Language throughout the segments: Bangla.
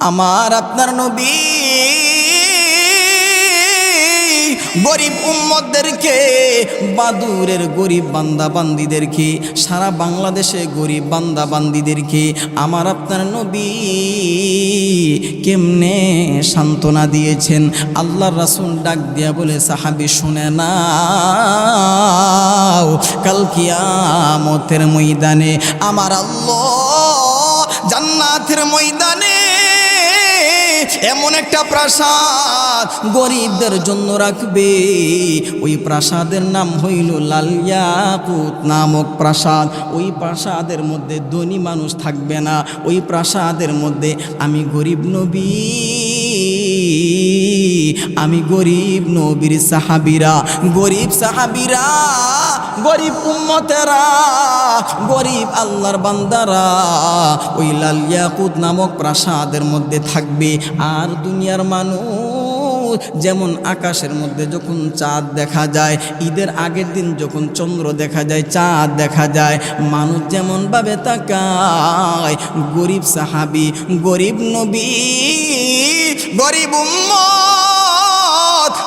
আমার আপনার নবী গরিব উম্মতদেরকে, বাদুরের গরিব বান্দা বান্দিদেরকে সারা বাংলাদেশে গরিব বান্দা বান্দিদেরকে আমার আপনার নবী কেমনে সান্ত্বনা দিয়েছেন? আল্লাহর রাসুল ডাক দিয়া বলে, সাহাবি, শুনে না কাল কিয়ামতের ময়দানে আমার আল্লাহ জান্নাতের ময়দানে এমন একটা প্রাসাদ গরিবদের জন্য রাখবে। ওই প্রাসাদের নাম হইল লালিয়াকুত নামক প্রাসাদ। ওই প্রাসাদের মধ্যে ধনী মানুষ থাকবে না। ওই প্রাসাদের মধ্যে আমি গরিব নবী। আমি গরিব নবীর সাহাবিরা, গরিব সাহাবিরা, গরিব উম্মতেরা, গরিব আল্লাহর বান্দারা, ওই লালিয়াকুত নামক প্রাসাদের মধ্যে থাকবে। আর দুনিয়ার মানুষ যেমন আকাশের মধ্যে যখন চাঁদ দেখা যায়, ঈদের আগের দিন যখন চন্দ্র দেখা যায়, চাঁদ দেখা যায়, মানুষ যেমনভাবে তাকায়, গরিব সাহাবি, গরিব নবী, গরিব উম্মত।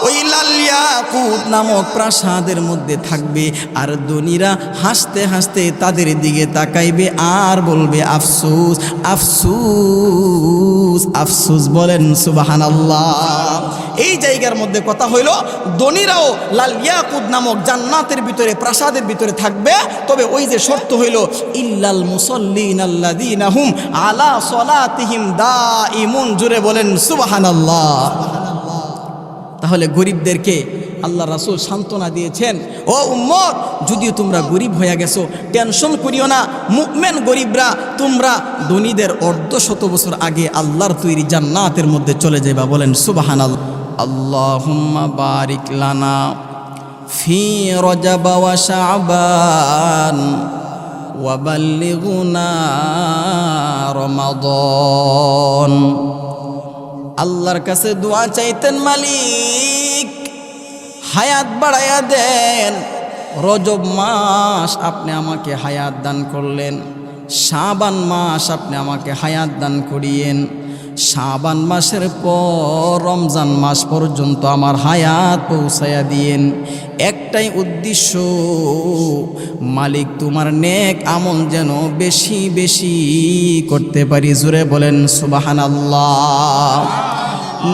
ওই লালিয়াকুত নামক প্রাসাদের মধ্যে থাকবে। আর ধনীরা হাসতে হাসতে তাদের দিকে তাকাইবে আর বলবে, আফসুস আফসুস আফসুস। বলেন সুবাহান এই জায়গার মধ্যে কথা হইল, ধনীরাও লাল ইয়াকুদ নামক জান্নাতের ভিতরে, প্রাসাদের ভিতরে থাকবে। তবে ওই যে শর্ত হইল, ইল্লাল মুসল্লিন আল্লাদিনাহুম আলা সলাতিহিম দা ইমুন জুড়ে বলেন সুবাহান তাহলে গরিবদেরকে আল্লাহ রাসুল সান্ত্বনা দিয়েছেন, ও উম্মত, যদিও তোমরা গরিব হয়ে গেছো, টেনশন করিও না মুকমেন গরিবরা, তোমরা ধনীদের অর্ধ শত বছর আগে আল্লাহর তৈরি জান্নাতের মধ্যে চলে যাবা বলেন সুবাহান আল্লাহ বারিক আল্লাহর কাছে দোয়া চাইতেন মালিক, হায়াত বাড়াইয়া দেন। রজব মাস আপনি আমাকে হায়াত দান করলেন, শাবান মাস আপনি আমাকে হায়াত দান করিয়েন। শাবান মাসের পর, রমজান মাস পর্যন্ত আমার হায়াত পৌঁছাইয়া দিয়েন। একটাই উদ্দেশ্য, মালিক তোমার নেক আমল যেন বেশি বেশি করতে পারি। জুড়ে বলেন সুবাহান আল্লাহ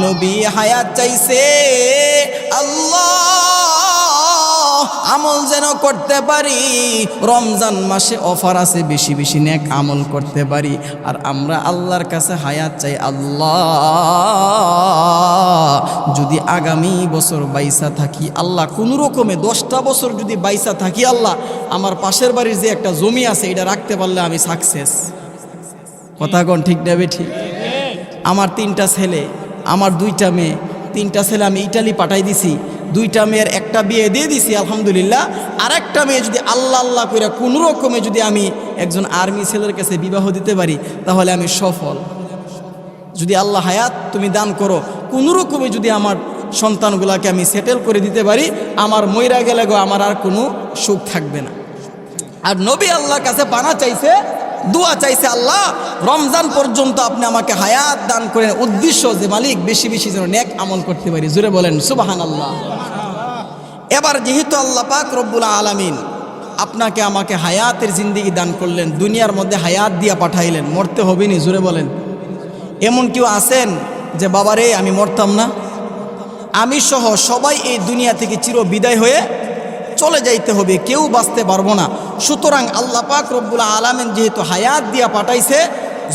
নবী হায়াত চাইছে, আল্লাহ আমল যেন করতে পারি। রমজান মাসে অফার আছে, বেশি বেশি নেক আমল করতে পারি। আর আমরা আল্লাহর কাছে হায়াত চাই, আল্লাহ যদি আগামী বছর বাইসা থাকি, আল্লাহ কোনো রকমে দশটা বছর যদি বাইসা থাকি, আল্লাহ আমার পাশের বাড়ির যে একটা জমি আছে, এটা রাখতে পারলে আমি সাকসেস কথা কন ঠিক নেবে ঠিক আমার তিনটা ছেলে, আমার দুইটা মেয়ে, তিনটা ছেলে আমি ইটালি পাঠাই দিছি। দুইটা মেয়ের একটা বিয়ে দিয়ে দিছি, আলহামদুলিল্লাহ। আর একটা মেয়ে যদি আল্লাহ আল্লাহ করে কোনো রকমে যদি আমি একজন আর্মি ছেলের কাছে বিবাহ দিতে পারি, তাহলে আমি সফল। যদি আল্লাহ হায়াত তুমি দান করো, কোনো রকমে যদি আমার সন্তানগুলাকে আমি সেটেল করে দিতে পারি, আমার ময়রা গেলে গো, আমার আর কোনো সুখ থাকবে না। আর নবী আল্লাহর কাছে পানা চাইছে দোয়া চাইছে আল্লাহ, রমজান পর্যন্ত আপনি আমাকে হায়াত দান করেন। উদ্দেশ্য যে মালিক, বেশি বেশি যেন নেক আমল করতে পারি। জুড়ে বলেন সুবাহান আল্লাহ এবার যেহেতু আল্লাহ পাক রব্বুল আলামিন আপনাকে আমাকে হায়াতের জিন্দিগি দান করলেন, দুনিয়ার মধ্যে হায়াত দিয়া পাঠাইলেন, মরতে হবে নি জুড়ে বলেন। এমন কেউ আছেন যে, বাবারে, আমি মরতাম না? আমি সহ সবাই এই দুনিয়া থেকে চির বিদায় হয়ে চলে যাইতে হবে, কেউ বাঁচতে পারব না। সুতরাং আল্লাহ পাক রব্বুল আলামিন যেহেতু হায়াত দিয়া পাঠাইছে,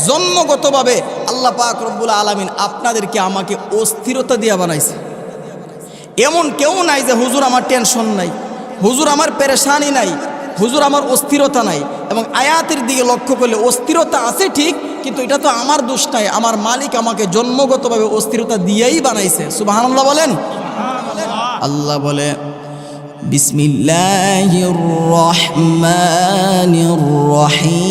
জন্মগতভাবে আল্লাহ পাক রব্বুল আলামিন আপনাদেরকে আমাকে অস্থিরতা দিয়া বানাইছে। এমন কেউ নাই যে হুজুর আমার টেনশন নাই, হুজুর আমার পেরেশানি নাই, হুজুর আমার অস্থিরতা নাই এবং আয়াতের দিকে লক্ষ্য করলে অস্থিরতা আছে ঠিক, কিন্তু এটা তো আমার দোষ নাই, আমার মালিক আমাকে জন্মগতভাবে অস্থিরতা দিয়েই বানাইছে। সুবাহান্লাহ বলেন? আল্লাহ বলে بسم الله الرحمن الرحيم.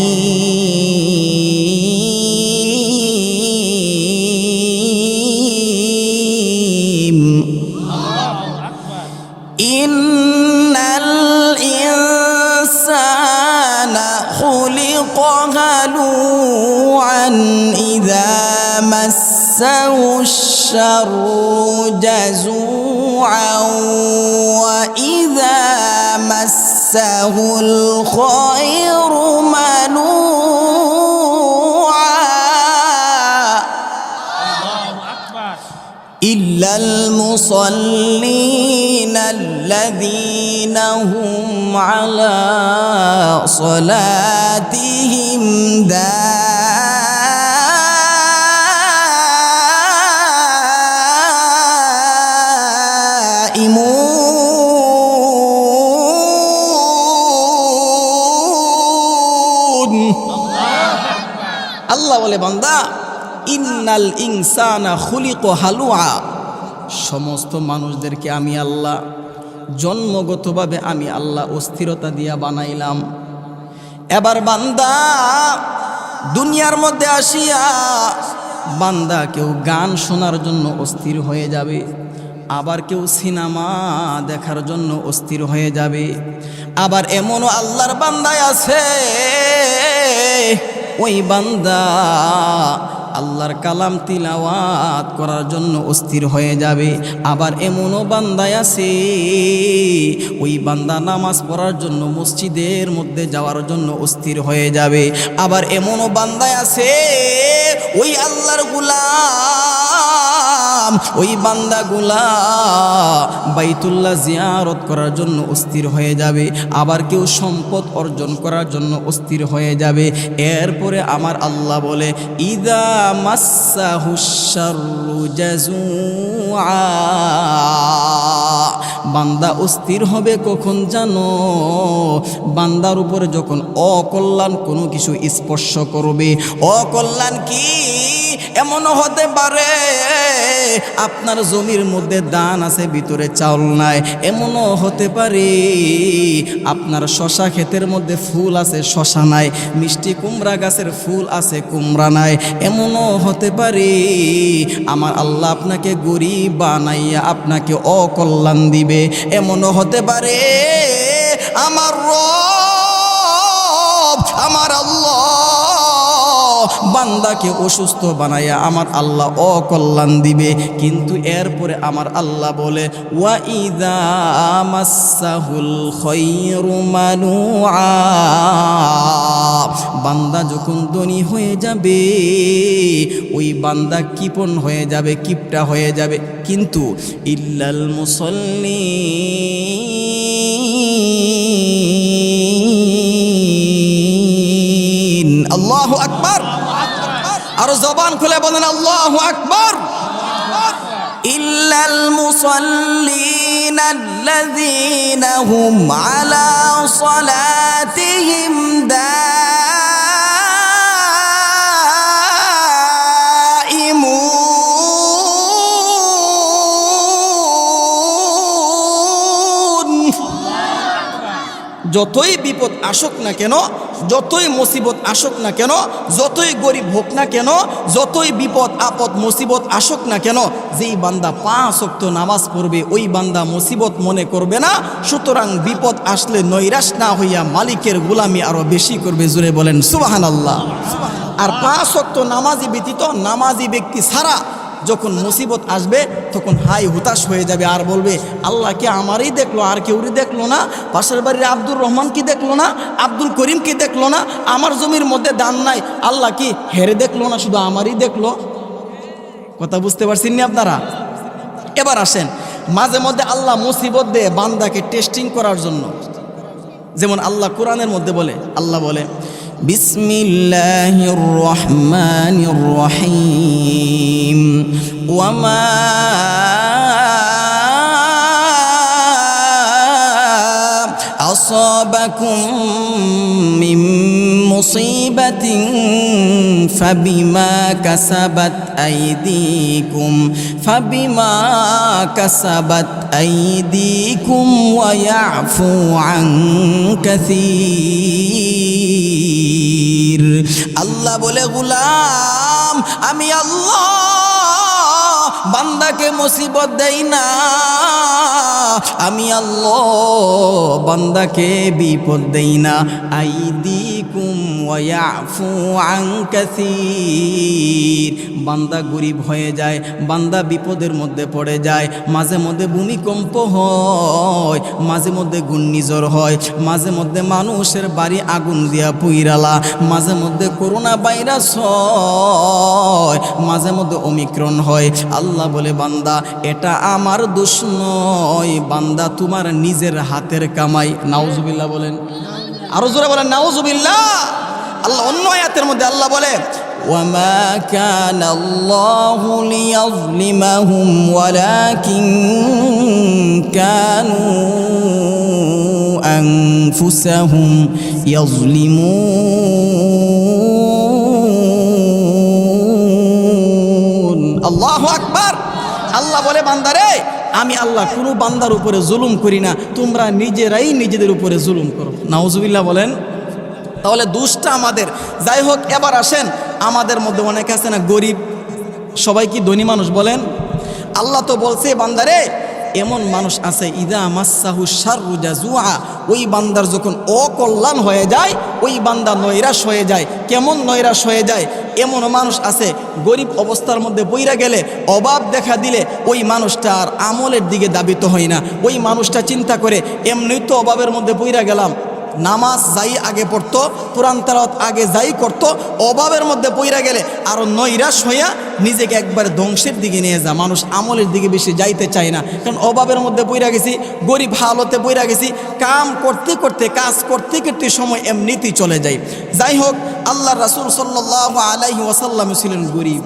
إن الإنسان خلق هلوعا إذا مسه الشر جزوعا مسه الخير منوعا. إلا المصلين الذين هم على صلاتهم دائمون বলে, বান্দা, ইন্নাল ইনসানা খুলিক হালুয়া। সমস্ত মানুষদেরকে আমি আল্লাহ, জন্মগতভাবে আমি আল্লাহ অস্থিরতা দিয়া বানাইলাম। এবার বান্দা, দুনিয়ার মধ্যে আসিয়া বান্দা কেউ গান শোনার জন্য অস্থির হয়ে যাবে, আবার কেউ সিনেমা দেখার জন্য অস্থির হয়ে যাবে, আবার এমনও আল্লাহর বান্দায় আছে ওই বান্দা আল্লাহর কালাম তিলাওয়াত করার জন্য অস্থির হয়ে যাবে। আবার এমনও বান্দায় আছে, ওই বান্দা নামাজ পড়ার জন্য মসজিদের মধ্যে যাওয়ার জন্য অস্থির হয়ে যাবে। আবার এমনও বান্দায় আছে, ওই আল্লাহর গুলাম ওই বান্দাগুলা বাইতুল্লাহ জিয়ারত করার জন্য অস্থির হয়ে যাবে, আবার কেউ সম্পদ অর্জন করার জন্য অস্থির হয়ে যাবে। এরপরে আমার আল্লাহ বলে, ইদা মাসা হুসারু বান্দা অস্থির হবে কখন জানো? বান্দার উপরে যখন অকল্যাণ কোনো কিছু স্পর্শ করবে, অকল্যাণ কি? এমনও হতে পারে। আপনার জমির মধ্যে দান আছে, ভিতরে চাউল নাই, এমনও হতে পারে। আপনার শশা ক্ষেতের মধ্যে ফুল আছে, শশা নাই, মিষ্টি কুমড়া গাছের ফুল আছে, কুমড়া নাই, এমনও হতে পারে। আমার আল্লাহ আপনাকে গরিব বানাইয়া আপনাকে অকল্যাণ দিবে। এমনও হতে পারে। আমার রব আমার আল্লাহ বান্দাকে অসুস্থ বানাইয়া আমার আল্লাহ অকল্যাণ দিবে। কিন্তু এরপরে আমার আল্লাহ বলে বান্দা যখন ধনী হয়ে যাবে, ওই বান্দা কিপন হয়ে যাবে, কিপটা হয়ে যাবে। কিন্তু ইল্লাল মুসল্লিন জবান খুলে বলেন আল্লাহ আকবার إلا المصلين الذين هم على صلاتهم دائمون যতই বিপদ আসুক না কেন যতই মুসিবত আসুক না কেন, যতই গরিব হোক না কেন, যতই বিপদ, আপদ, মুসিবত আসুক না কেন, যেই বান্দা পাঁচ অক্ত নামাজ পড়বে, ওই বান্দা মুসিবত মনে করবে না। সুতরাং বিপদ আসলে নৈরাশ না হইয়া মালিকের গোলামি আরও বেশি করবে জুড়ে বলেন সুবাহান আল্লাহ আর পাঁচ অক্ত নামাজি ব্যতীত নামাজি ব্যক্তি ছাড়া যখন মুসিবত আসবে, তখন হাই হুতাশ হয়ে যাবে আর বলবে, আল্লাহ কি আমারই দেখল? আর কেউরই দেখল না? পাশের বাড়ির আব্দুর রহমান কি দেখল না? আব্দুল করিম কি দেখল না? আমার জমির মধ্যে দান নাই। আল্লাহ কি হেরে দেখল না? শুধু আমারই দেখল? কথা বুঝতে পারছেন নি আপনারা? এবার আসেন, মাঝে মধ্যে আল্লাহ মুসিবত দেয় বান্দাকে টেস্টিং করার জন্য। যেমন আল্লাহ কোরআনের মধ্যে বলে, আল্লাহ বলে بسم الله الرحمن الرحيم. وما أصابكم من مصيبة فبما كسبت أيديكم فبما كسبت أيديكم ويعفو عن كثير আল্লাহ বলে গুলাম আমি আল্লাহ বান্দাকে মুসিবত দেই না আমি আল্লাহ বান্দাকে বিপদ দেই না। আইদিকুম ওয়াফু আন কাসীর। বান্দা গরিব হয়ে যায়, বান্দা বিপদের মধ্যে পড়ে যায়, মাঝে মধ্যে ভূমিকম্প হয়, মাঝে মধ্যে ঘূর্ণিঝড় হয়, মাঝে মধ্যে মানুষের বাড়ি আগুন দিয়া পুইরালা, মাঝে মধ্যে করোনা ভাইরাস হয়, মাঝে মধ্যে অমিক্রণ হয়। আল্লাহ বলে, বান্দা, এটা আমার দোষ নয় বান্দা তোমার নিজের হাতের কামাই নাউজুবিল্লাহ বলেন আরো জোরে বলেন নাউজুবিল্লাহ আল্লাহ অন্য আয়াতের মধ্যে আল্লাহ বলে وما كان الله ليظلمهم ولكن كانوا أنفسهم يظلمون الله أكبر আল্লাহ বলে বান্দারে আমি আল্লাহ কোনো বান্দার উপরে জুলুম করি না, তোমরা নিজেরাই নিজেদের উপরে জুলুম করো। নাউজুবিল্লাহ বলেন, তাহলে দুষ্টা আমাদের। যাই হোক, এবার আসেন, আমাদের মধ্যে অনেকে আছে না গরিব, সবাই কি ধনী মানুষ বলেন? আল্লাহ তো বলছে বান্দারে, এমন মানুষ আছে, ইদা মাসাহু সারুজা জুয়া ওই বান্দার যখন অকল্যাণ হয়ে যায়, ওই বান্দা নৈরাশ হয়ে যায়। কেমন নৈরাশ হয়ে যায়? এমনও মানুষ আছে, গরিব অবস্থার মধ্যে বইরা গেলে অভাব দেখা দিলে ওই মানুষটা আর আমলের দিকে দাবিত হয় না। ওই মানুষটা চিন্তা করে এমনি তো অভাবের মধ্যে বইরা গেলাম নামাজ যাই আগে পড়তো, কোরআন তালাত আগে যাই করতো, অভাবের মধ্যে পইরা গেলে আরও নৈরাশ হইয়া নিজেকে একবার ধ্বংসের দিকে নিয়ে যা। মানুষ আমলের দিকে বেশি যাইতে চায় না। কারণ অভাবের মধ্যে পইরা গেছি, গরিব হালতে পইরা গেছি, কাম করতে করতে, কাজ করতে করতে সময় এমনিতেই চলে যায়। যাই হোক আল্লাহ রাসুল সাল্লাহ আলাইহি ওয়াসাল্লাম ছিলেন গরিব।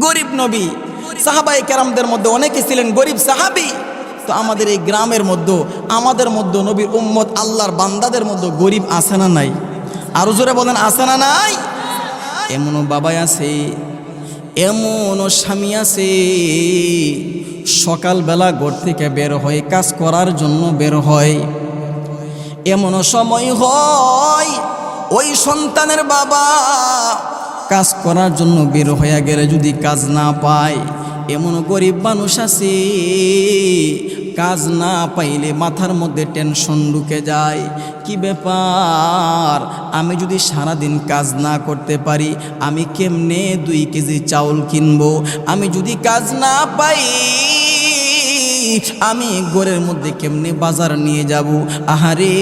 গরিব নবী। সাহাবাই কেরামদের মধ্যে অনেকে ছিলেন গরিব সাহাবি। তো আমাদের এই গ্রামের মধ্যে আমাদের মধ্যে নবীর উম্মত আল্লাহর বান্দাদের মধ্যে গরিব আছে না নাই? আরও জোরে বলেন, আছে না নাই? এমনও বাবাই আছে, এমনও স্বামী আছে। সকালবেলা ঘর থেকে বের হয় কাজ করার জন্য বের হয়। এমনও সময় হয়, ওই সন্তানের বাবা কাজ করার জন্য বের হইয়া গেলে যদি কাজ না পায় এমন গরিব মানুষ আছে, কাজ না পাইলে মাথার মধ্যে টেনশন ঢুকে যায়। কি ব্যাপার? আমি যদি সারাদিন কাজ না করতে পারি, আমি কেমনে দুই কেজি চাউল কিনবো? আমি যদি কাজ না পাই আমি ঘরের মধ্যে কেমনে বাজার নিয়ে যাব? আহারে,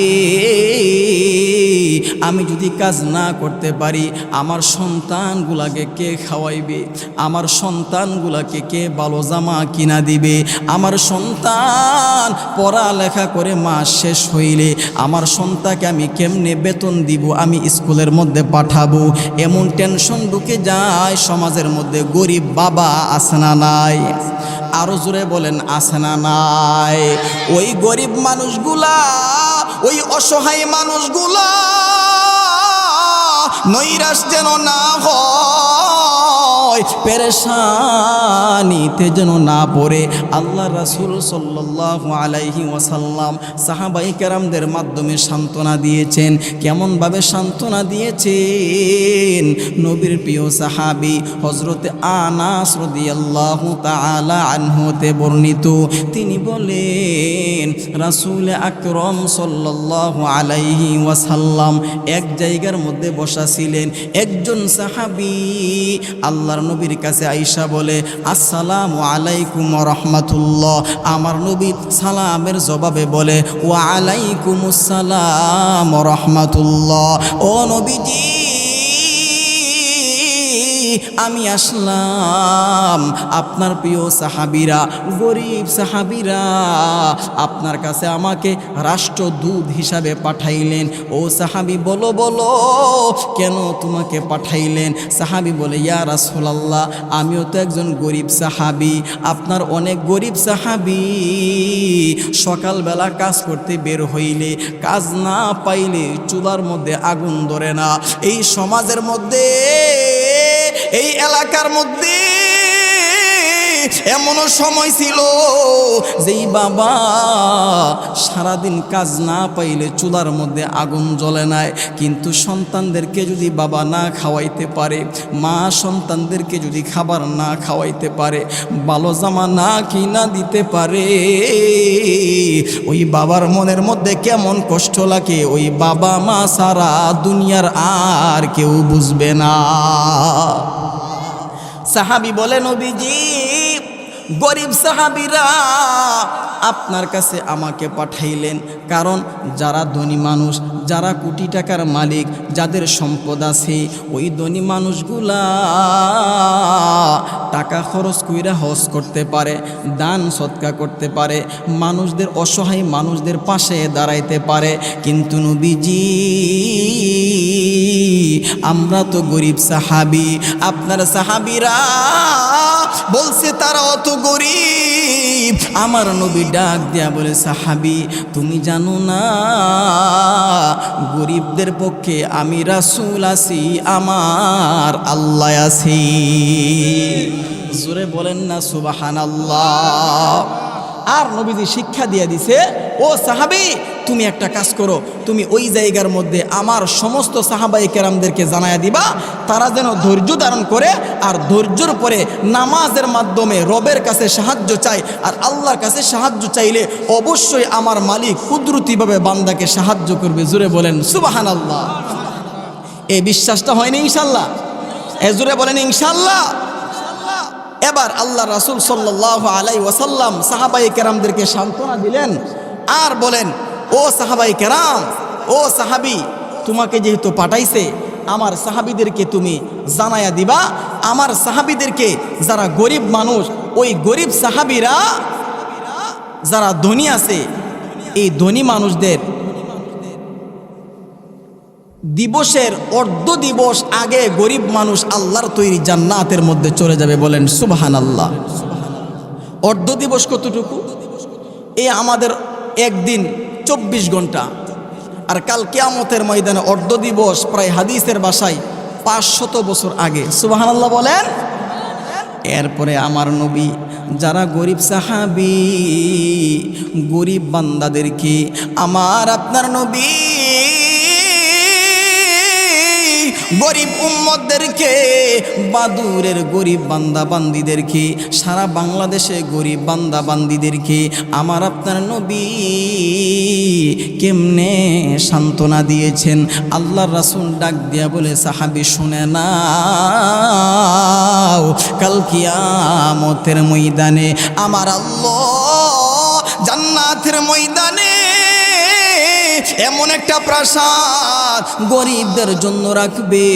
আমি যদি কাজ না করতে পারি, আমার সন্তানগুলাকে কে খাওয়াইবে? আমার সন্তানগুলাকে কে ভালো জামা কিনা দিবে? আমার সন্তান পড়ালেখা করে মাস শেষ হইলে আমার সন্তানকে আমি কেমনে বেতন দিব? আমি স্কুলের মধ্যে পাঠাবো। এমন টেনশন ঢুকে যায় সমাজের মধ্যে গরিব বাবা আসনা নাই? আরও জোরে বলেন, আছে না নাই? ওই গরিব মানুষগুলা, ওই অসহায় মানুষগুলা নৈরাশ যেন না হয়। পেরেশানিতে যেন না পড়ে। আল্লাহ রাসুল সাল্লাহ আলাইহি ওয়াসাল্লাম সাহাবাই কেরামদের মাধ্যমে সান্ত্বনা দিয়েছেন। কেমনভাবে সান্ত্বনা দিয়েছেন? নবীর প্রিয় সাহাবি হজরতে আনাস রদিয়াল্লাহু তাআলা আনহুতে বর্ণিত। তিনি বলেন, রাসূল আকরম সাল্লাল্লাহু আলাইহি ওয়াসাল্লাম এক জায়গার মধ্যে বসা ছিলেন। একজন সাহাবি আল্লাহর নবীর কাছে আইসা বলে, আসসালাম আলাইকুম রহমাতুল্লাহ। আমার নবী সালামের জবাবে বলে ও আলাইকুম সালাম রহমাতুল্লাহ। ও নবীজি আমি আসলাম। আপনার প্রিয় সাহাবিরা, গরিব সাহাবিরা, আপনার কাছে আমাকে রাষ্ট্রদূত হিসাবে পাঠাইলেন। ও সাহাবি, বলো বলো, কেন তোমাকে পাঠাইলেন? সাহাবি বলে, ইয়া রাসূলুল্লাহ, আমিও তো একজন গরিব সাহাবি। আপনার অনেক গরিব সাহাবি সকালবেলা কাজ করতে বের হইলে, কাজ না পাইলে চুলার মধ্যে আগুন ধরে না। এই সমাজের মধ্যে এই এলাকার মধ্যে এমনও সময় ছিল যেই বাবা সারাদিন কাজ না পাইলে চুলার মধ্যে আগুন জ্বলে নাই। কিন্তু সন্তানদেরকে যদি বাবা না খাওয়াইতে পারে, মা সন্তানদেরকে যদি খাবার না খাওয়াইতে পারে, ভালো জামা না কিনা দিতে পারে, ওই বাবার মনের মধ্যে কেমন কষ্ট লাগে, ওই বাবা মা সারা দুনিয়ার আর কেউ বুঝবে না। সাহাবি বলে নবীজি গরিব সাহাবিরা আপনার কাছে আমাকে পাঠাইলেন। কারণ যারা ধনী মানুষ, যারা কোটি টাকার মালিক, যাদের সম্পদ আছে, ওই ধনী মানুষগুলা টাকা খরচ কইরা হজ করতে পারে, দান সৎকা করতে পারে, মানুষদের অসহায় মানুষদের পাশে দাঁড়াইতে পারে। কিন্তু নবীজি, আমরা তো গরিব সাহাবি, আপনার সাহাবিরা বলছে তারা অত গরিব। আমার নবী ডাক দেয়া বলে, সাহাবি, তুমি জানো না, গরিবদের পক্ষে আমি রাসুল আছি, আমার আল্লাহ আছি। জোরে বলেন না সুবাহান আল্লাহ আর নবীজি শিক্ষা দিয়ে দিছে, ও সাহাবি, তুমি একটা কাজ করো, তুমি ওই জায়গার মধ্যে আমার সমস্ত সাহাবাই কেরামদেরকে জানায়া দিবা, তারা যেন ধৈর্য ধারণ করে আর ধৈর্যর পরে নামাজের মাধ্যমে রবের কাছে সাহায্য চাই আর আল্লাহর কাছে সাহায্য চাইলে অবশ্যই আমার মালিক কুদরতিভাবে বান্দাকে সাহায্য করবে। জুড়ে বলেন সুবাহান আল্লাহ এই বিশ্বাসটা হয়নি ইনশাল্লাহ। এ জুড়ে বলেন, ইনশাল্লাহ। এবার আল্লাহ রাসুল সাল্লাহ আলাই ওয়াসাল্লাম সাহাবাই কেরামদেরকে সান্ত্বনা দিলেন আর বলেন, ও সাহাবাই কেরাম, ও সাহাবি, তোমাকে যেহেতু পাঠাইছে, আমার সাহাবিদেরকে তুমি জানায়া দিবা, আমার সাহাবিদেরকে যারা গরিব মানুষ, ওই গরিব সাহাবিরা, যারা ধনী আছে, এই ধনী মানুষদের দিবসের অর্ধ দিবস আগে গরিব মানুষ আল্লাহর তৈরি জান্নাতের মধ্যে চলে যাবে বলেন সুবাহান আল্লাহ অর্ধ দিবস কতটুকু? এ আমাদের একদিন চব্বিশ ঘণ্টা। আর কাল কেয়ামতের ময়দানে অর্ধ দিবস প্রায় হাদিসের বাসায় পাঁচশত বছর আগে। সুবাহান আল্লাহ বলেন? এরপরে আমার নবী, যারা গরিব সাহাবি, গরিব বান্দাদেরকে আমার আপনার নবী গরিব উম্মতদেরকে, বাদুরের গরিব বান্দা বান্দিদেরকে সারা বাংলাদেশে গরিব বান্দা বান্দিদেরকে আমার আপনার নবী কেমনে সান্ত্বনা দিয়েছেন? আল্লাহ রাসুল ডাক দিয়া বলে, সাহাবি, শুনে না কাল কিয়ামতের ময়দানে আমার আল্লাহ জান্নাতের ময়দানে এমন একটা প্রাসাদ গরিবদের জন্য রাখবে।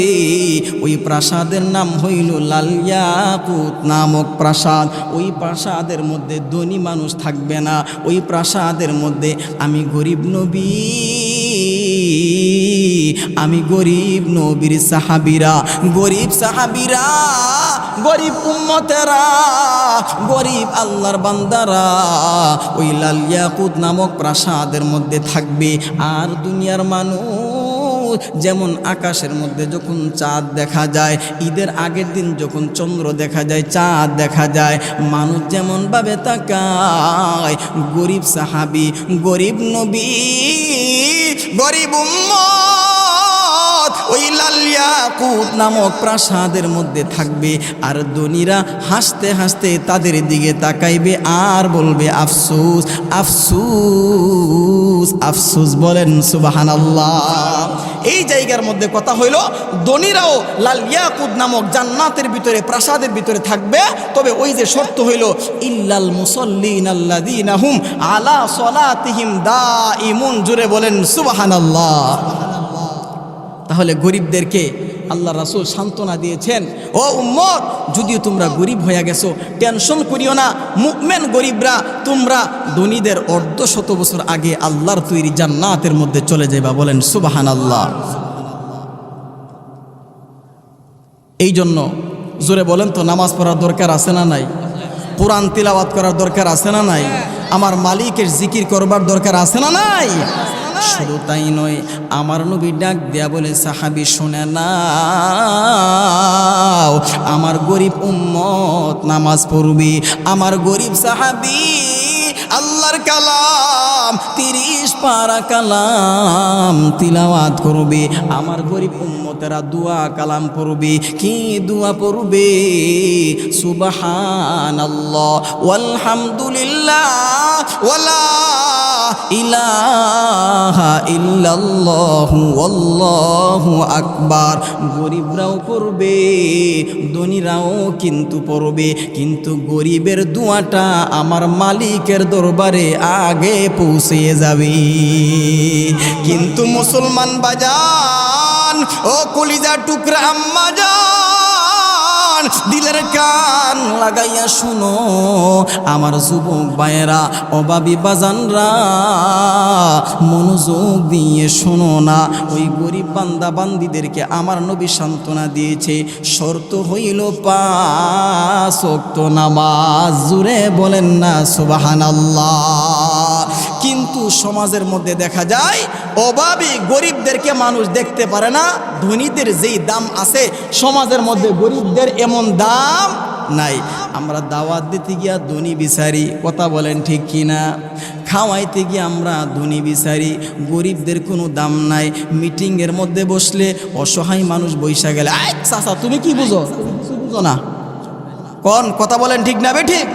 ওই প্রাসাদের নাম হইল লালিয়াপুত নামক প্রাসাদ। ওই প্রাসাদের মধ্যে ধনী মানুষ থাকবে না। ওই প্রাসাদের মধ্যে আমি গরিব নবী। আমি গরিব নবীর সাহাবিরা। গরিব সাহাবিরা গরিব উম্মতেরা, গরিব আল্লাহর বান্দারা, ওই লালিয়াকুত নামক প্রাসাদের মধ্যে থাকবে। আর দুনিয়ার মানুষ যেমন আকাশের মধ্যে যখন চাঁদ দেখা যায়, ঈদের আগের দিন যখন চন্দ্র দেখা যায়, চাঁদ দেখা যায়, মানুষ যেমনভাবে তাকায়, গরিব সাহাবি, গরিব নবী, গরিব উম্মত। ওই লালিয়াকুত নামক প্রাসাদের মধ্যে থাকবে। আর ধনীরা হাসতে হাসতে তাদের দিকে তাকাইবে আর বলবে, আফসুস আফসুস আফসুস। বলেন সুবাহান এই জায়গার মধ্যে কথা হইল, ধনীরাও লাল ইয়াকুদ নামক জান্নাতের ভিতরে, প্রাসাদের ভিতরে থাকবে। তবে ওই যে শর্ত হইল, ইল্লাল মুসল্লিন আল্লাদিন হুম আলা সলাতিহিম দা ইমুন জুড়ে বলেন সুবাহান তাহলে গরিবদেরকে আল্লাহ রাসুল সান্ত্বনা দিয়েছেন, ও উম্মত, যদিও তোমরা গরিব হয়ে গেছো, টেনশন করিও না মুকমেন গরিবরা, তোমরা ধনীদের অর্ধ শত বছর আগে আল্লাহর তৈরি জান্নাতের মধ্যে চলে যাইবা। বলেন সুবাহান আল্লাহ এই জন্য জোরে বলেন তো, নামাজ পড়ার দরকার আছে না নাই? কোরআন তিলাবাত করার দরকার আছে না নাই? আমার মালিকের জিকির করবার দরকার আছে না নাই? শুধু তাই নয়, আমার নবী ডাক দেয়া বলে, সাহাবি, শুনে না আমার গরিব উম্মত নামাজ পড়বি, আমার গরিব সাহাবি আল্লাহর কালাম, তিরিশ পারা কালাম তিলাওয়াত করবে। আমার গরিব উম্মতেরা দুয়া কালাম পড়বে। কি দুয়া পড়বে? সুবাহান আল্লাহ আলহামদুলিল্লাহ ওয়ালা ইলাহা ইল্লাল্লাহু আল্লাহু আকবার। গরিবরাও করবে ধনীরাও কিন্তু পড়বে। কিন্তু গরিবের দুয়াটা আমার মালিকের দরবারে আগে পৌঁছে যাবে। কিন্তু মুসলমান বাজান, ও কলিজা টুকরা আম্মা জান দিলের কান লাগাইয়া শুনো। আমার যুবক ভাইয়েরা অভাবী বাজানরা, মনোযোগ দিয়ে শোনো না। ওই গরিব বান্দা বান্দিদেরকে আমার নবী সান্ত্বনা দিয়েছে। শর্ত হইল পাঁচ ওয়াক্ত নামাজ। জুড়ে বলেন না সুবাহান কিন্তু সমাজের মধ্যে দেখা যায়, অভাবী গরিবদেরকে মানুষ দেখতে পারে না, ধনীদের যেই দাম আছে, সমাজের মধ্যে গরিবদের এমন দাম নাই। আমরা দাওয়াত দিতে গিয়া ধনী বিচারি, কথা বলেন ঠিক কিনা? খাওয়াইতে গিয়ে আমরা ধনী বিচারি, গরিবদের কোনো দাম নাই। মিটিংয়ের মধ্যে বসলে অসহায় মানুষ বৈশা গেলে, আয় চাচা, তুমি কি বুঝো? বুঝো না। কন? কথা বলেন ঠিক না বে ঠিক?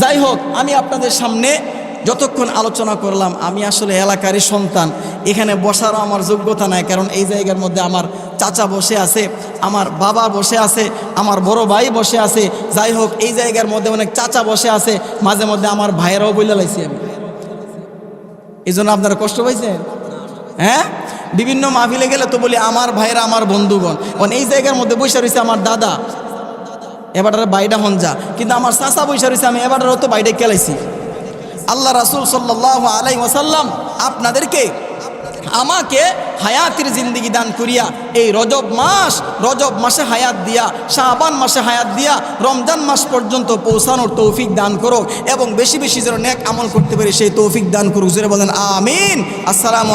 যাই হোক, আমি আপনাদের সামনে যতক্ষণ আলোচনা করলাম, আমি আসলে এলাকারই সন্তান, এখানে বসারও আমার যোগ্যতা নাই, কারণ এই জায়গার মধ্যে আমার চাচা বসে আছে, আমার বাবা বসে আছে, আমার বড় ভাই বসে আছে, যাই হোক, এই জায়গার মধ্যে অনেক চাচা বসে আছে, মাঝে মধ্যে আমার ভাইয়েরাও বলে লাইছি আমি। এই জন্য আপনারা কষ্ট পাইছেন? হ্যাঁ? বিভিন্ন মাহফিলে গেলে তো বলি, আমার ভাইরা আমার বন্ধুগণ। কারণ এই জায়গার মধ্যে বসে রয়েছে আমার দাদা। এবার বাইডা হঞ্জা কিন্তু আমার চাচা বসে রয়েছে আমি এবার তো বাইডে কেলাইছি আল্লাহ রাসুল সাল্লাহ আলাই ওসাল্লাম আপনাদেরকে, আমাকে হায়াতের জিন্দিগি দান করিয়া, এই রজব মাস, রজব মাসে হায়াত দিয়া শাহবান মাসে হায়াত দিয়া, রমজান মাস পর্যন্ত পৌঁছানোর তৌফিক দান করো এবং বেশি বেশি যেন নেক আমল করতে পারি, সেই তৌফিক দান করুক। জোরে বলেন, আমিন। আসসালামু